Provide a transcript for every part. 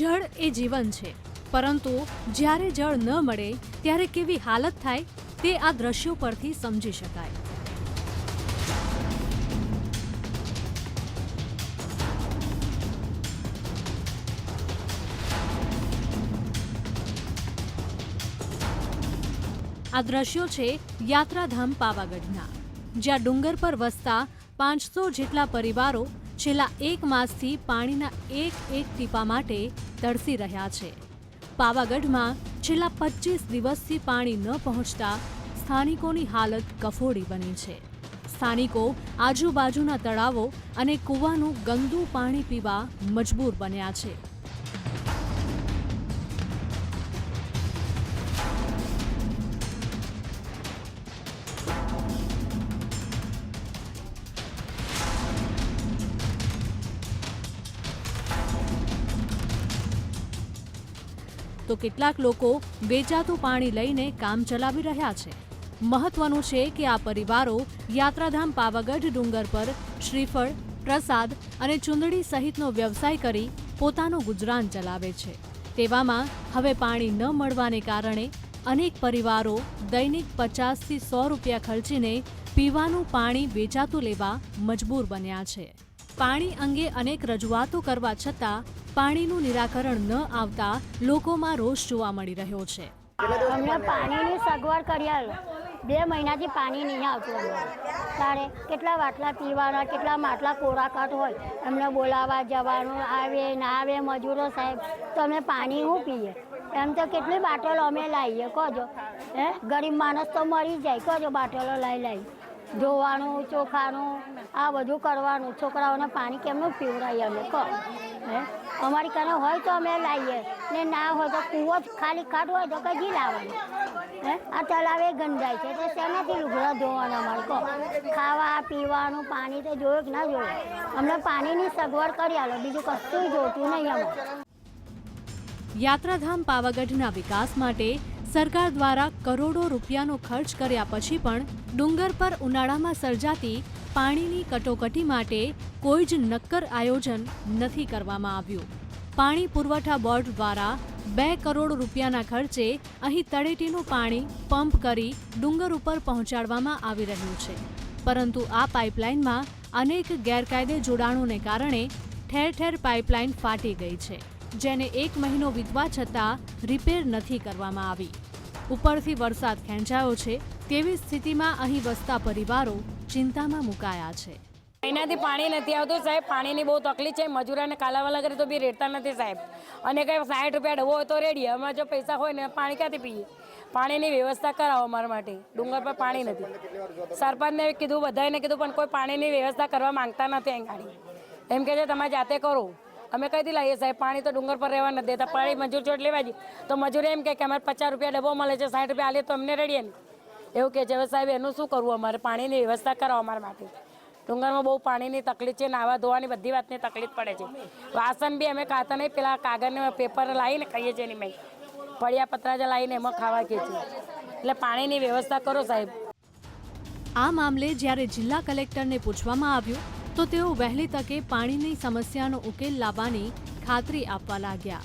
જળ એ જીવન છે. પરંતુ જ્યારે જળ ન મળે, ત્યારે કેવી હાલત થાય તે આ દ્રશ્યો પરથી સમજી શકાય. આ દ્રશ્યો છે યાત્રાધામ પાવાગઢના. જ્યાં ડુંગર પર વસતા પાંચસો જેટલા પરિવારો છેલ્લા એક માસથી પાણીના એક એક ટીપા માટે તરસી રહ્યા છે. પાવાગઢમાં છેલ્લા પચીસ દિવસથી પાણી ન પહોંચતા સ્થાનિકોની હાલત કફોડી બની છે. સ્થાનિકો આજુબાજુના તળાવો અને કૂવાનું ગંદુ પાણી પીવા મજબૂર બન્યા છે. તો કેટલાક લોકો વેચાતું પાણી લઈને કામ ચલાવી રહ્યા છે. મહત્વનું છે કે આ પરિવારો યાત્રાધામ પાવાગઢ, ડુંગર પર શ્રીફળ, પ્રસાદ અને ચુંદડી સહિતનો વ્યવસાય કરી પોતાનું ગુજરાન ચલાવે છે. તેવામાં હવે પાણી ન મળવાને કારણે અનેક પરિવારો દૈનિક પચાસથી સો રૂપિયા ખર્ચીને પીવાનું પાણી વેચાતું લેવા મજબૂર બન્યા છે. પાણી અંગે અનેક રજૂઆતો કરવા છતાં પાણીનું નિરાકરણ ન આવતા લોકોમાં રોષ જોવા મળી રહ્યો છે. અમને પાણીની સગવડ કરી આલો. બે મહિનાથી પાણી નહીં આવતું અમને તારે કેટલા વાટલા પીવાના, કેટલા માટલા કોરાકાટ હોય. એમને બોલાવવા જવાનું, આવે, ના આવે, મજૂરો સાહેબ તો અમે પાણી હું પીએ? એમ તો કેટલી બાટલો અમે લાવીએ, કહો હે? ગરીબ માણસ તો મરી જાય, કહો બાટલો લઈ લઈ ધોવાનું, ચોખાનું, આ બધું કરવાનું. છોકરાઓને પાણી કેમનું પીવડાવીએ અમે, કહો. હે? અમારી કાને હોય તો અમે લાવીએ. ને ના હોય તો કૂવો જ ખાલી ખાટ હોય તો કઈ લાવવાનું? હે? આ તલાવે ગંધાય છે તો શેનાથી લુગડા ધોવાના અમારે, કહો? ખાવા, પીવાનું, પાણી તો જોયું કે ના જોયું? અમને પાણીની સગવડ કરી આલો, બીજું કશું જોતું નહીં અમારે યાત્રાધામ પાવાગઢના વિકાસ માટે સરકાર દ્વારા કરોડો રૂપિયાનો ખર્ચ કર્યા પછી પણ ડુંગર પર ઉનાળામાં સર્જાતી પાણીની કટોકટી માટે કોઈ જ નક્કર આયોજન નથી કરવામાં આવ્યું. પાણી પુરવઠા બોર્ડ દ્વારા બે કરોડ રૂપિયાના ખર્ચે અહીં તળેટીનું પાણી પંપ કરી ડુંગર ઉપર પહોંચાડવામાં આવી રહ્યું છે. પરંતુ આ પાઇપલાઇનમાં અનેક ગેરકાયદે જોડાણોને કારણે ઠેર ઠેર પાઇપલાઇન ફાટી ગઈ છે. જેને એક મહિનો વીતવા છતાં રિપેર નથી કરવામાં આવી. ઉપરથી વરસાદ ખેંચાયો છે, તેવી સ્થિતિમાં અહીં વસતા પરિવારો ચિંતામાં મુકાયા છે. મહિનાથી પાણી નથી આવતું સાહેબ, પાણીની બહુ તકલીફ છે, મજૂરાને કાલાવાલા કરે તો બી રેડતા નથી સાહેબ. અને કંઈ સાઠ રૂપિયા ડબો હોય તો રેડીએ અમારે જો પૈસા હોય ને પાણી ક્યાંથી પીએ? પાણીની વ્યવસ્થા કરાવો અમારા માટે, ડુંગર પર પાણી નથી. સરપંચને કીધું બધાને કીધું, પણ કોઈ પાણીની વ્યવસ્થા કરવા માંગતા નથી અહીં ગાડી. એમ કે છે તમે જાતે કરો. અમે કઈથી લાવીએ સાહેબ, પાણી તો ડુંગર પર રહેવા નથી દેતા, પાણી મજૂર ચોટ લેવા જઈએ તો મજૂર એમ કહે કે અમારે પચાસ રૂપિયા ડબ્બો મળે છે, સાઠ રૂપિયા આલે તો અમને રેડીએ ને. એવું કે છે સાહેબ, એનું શું કરવું અમારે? પાણીની વ્યવસ્થા કરો અમારા માટે. ડુંગરમાં બહુ પાણીની તકલીફ છે, નાવા ધોવાની બધી વાતની તકલીફ પડે છે. વાસણ બી અમે ખાતા નહીં, પેલા કાગળને પેપર લાવીને ખાઈએ છીએ એની મેં પડ્યા પતરાજા લાવીને એમાં ખાવા કે છે. એટલે પાણીની વ્યવસ્થા કરો સાહેબ. આ મામલે જ્યારે જિલ્લા કલેક્ટરને પૂછવામાં આવ્યું તો તેઓ વહેલી તકે પાણીની સમસ્યાનો ઉકેલ લાવવાની ખાતરી આપવા લાગ્યા.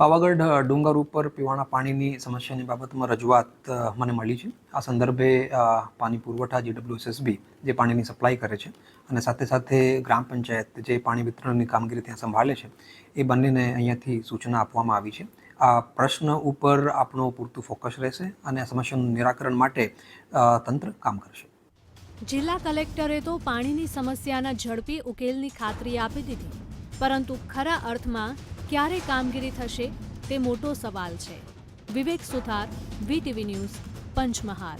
પાવાગઢ ડુંગર ઉપર પીવાના પાણીની સમસ્યાની બાબતમાં રજૂઆત મને મળી છે. આ સંદર્ભે પાણી પુરવઠા જીડબ્લ્યુએસએસબી જે પાણીની સપ્લાય કરે છે અને સાથે સાથે ગ્રામ પંચાયત જે પાણી વિતરણની કામગીરી ત્યાં સંભાળે છે, એ બંનેને અહીંયાથી સૂચના આપવામાં આવી છે. આ પ્રશ્ન ઉપર આપણો પૂરતું ફોકસ રહેશે અને આ સમસ્યાનું નિરાકરણ માટે તંત્ર કામ કરશે. જિલ્લા કલેક્ટરે તો પાણીની સમસ્યાના ઝડપી ઉકેલની ખાતરી આપી દીધી. પરંતુ ખરા અર્થમાં ક્યારે કામગીરી થશે તે મોટો સવાલ છે. Vivek Suthar, VTV news, Panchmahal.